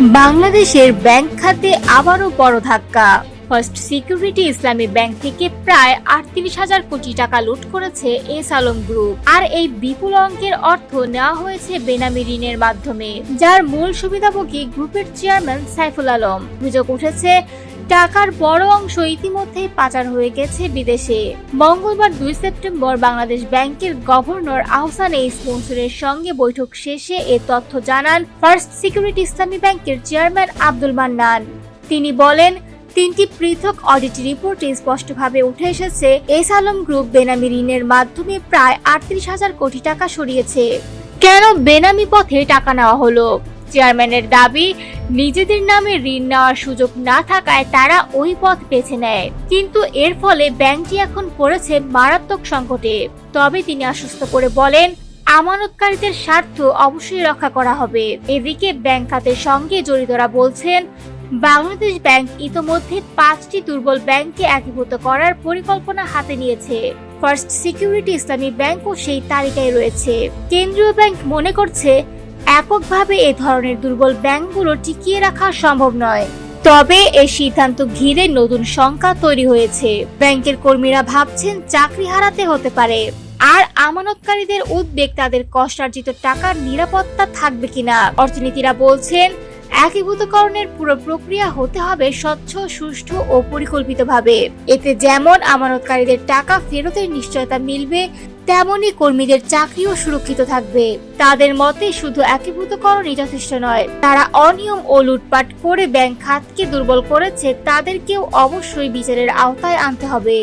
বাংলাদেশের ব্যাংক খাতে আবারও বড় ধাক্কা। ফার্স্ট সিকিউরিটি ইসলামী ব্যাংক থেকে প্রায় আটত্রিশ হাজার কোটি টাকা লুট করেছে এস আলম গ্রুপ। আর এই বিপুল অঙ্কের অর্থ নেওয়া হয়েছে বেনামি ঋণের মাধ্যমে, যার মূল সুবিধাভোগী গ্রুপের চেয়ারম্যান সাইফুল আলম। অভিযোগ উঠেছে, টাকার বড় অংশ ইতিমধ্যেই পাচার হয়ে গেছে বিদেশে। মঙ্গলবার দুই সেপ্টেম্বর বাংলাদেশ ব্যাংকের গভর্নর আহসান এইস মনসুরের সঙ্গে বৈঠক শেষে এ তথ্য জানান ফার্স্ট সিকিউরিটি ইসলামী ব্যাংকের চেয়ারম্যান আব্দুল মান্নান। তিনি বলেন তিনটি পৃথক অডিট রিপোর্টে স্পষ্টভাবে উঠে এসেছে। এস আলম গ্রুপ বেনামি ঋণের মাধ্যমে প্রায় আটত্রিশ হাজার কোটি টাকা সরিয়েছে। কেন বেনামি পথে টাকা নেওয়া হলো? চেয়ারম্যানের দাবি, নিজেদের নামে ঋণ নেওয়ার সুযোগ না থাকায় তারা ওই পথ বেছে নেয়। কিন্তু এর ফলে ব্যাংকটি এখন পড়েছে মারাত্মক সংকটে। তবে তিনি আশ্বস্ত করে বলেন, আমানতকারীদের স্বার্থ অবশ্যই রক্ষা করা হবে। এদিকে ব্যাংক খাতের সঙ্গে জড়িতরা বলছেন বাংলাদেশ ব্যাংক ইতোমধ্যে পাঁচটি দুর্বল ব্যাংককে একীভূত করার পরিকল্পনা হাতে নিয়েছে। ফার্স্ট সিকিউরিটি ইসলামী ব্যাংকও সেই তালিকায় রয়েছে। কেন্দ্রীয় ব্যাংক মনে করছে, এককভাবে এ ধরনের দুর্বল ব্যাংকগুলো টিকিয়ে রাখা সম্ভব নয়। তবে এই সিদ্ধান্ত ঘিরে নতুন শঙ্কা তৈরি হয়েছে। ব্যাংকের কর্মীরা ভাবছেন চাকরি হারাতে হতে পারে। আর আমানতকারীদের উদ্বেগ তাদের কষ্টার্জিত টাকার নিরাপত্তা থাকবে কিনা? অর্থনীতিরা বলছেন একীভূতকরণের পুরো প্রক্রিয়া হতে হবে স্বচ্ছ, সুষ্ঠু ও পরিকল্পিতভাবে। এতে যেমন আমানতকারীদের টাকা ফেরতের নিশ্চয়তা মিলবে, তেমনই কর্মীদের চাকরিও সুরক্ষিত থাকবে। তাদের মতে শুধু একীভূতকরণই যথেষ্ট নয়, তারা অনিয়ম ও লুটপাট করে ব্যাংক খাতকে দুর্বল করেছে, তাদেরকেও অবশ্যই বিচারের আওতায় আনতে হবে।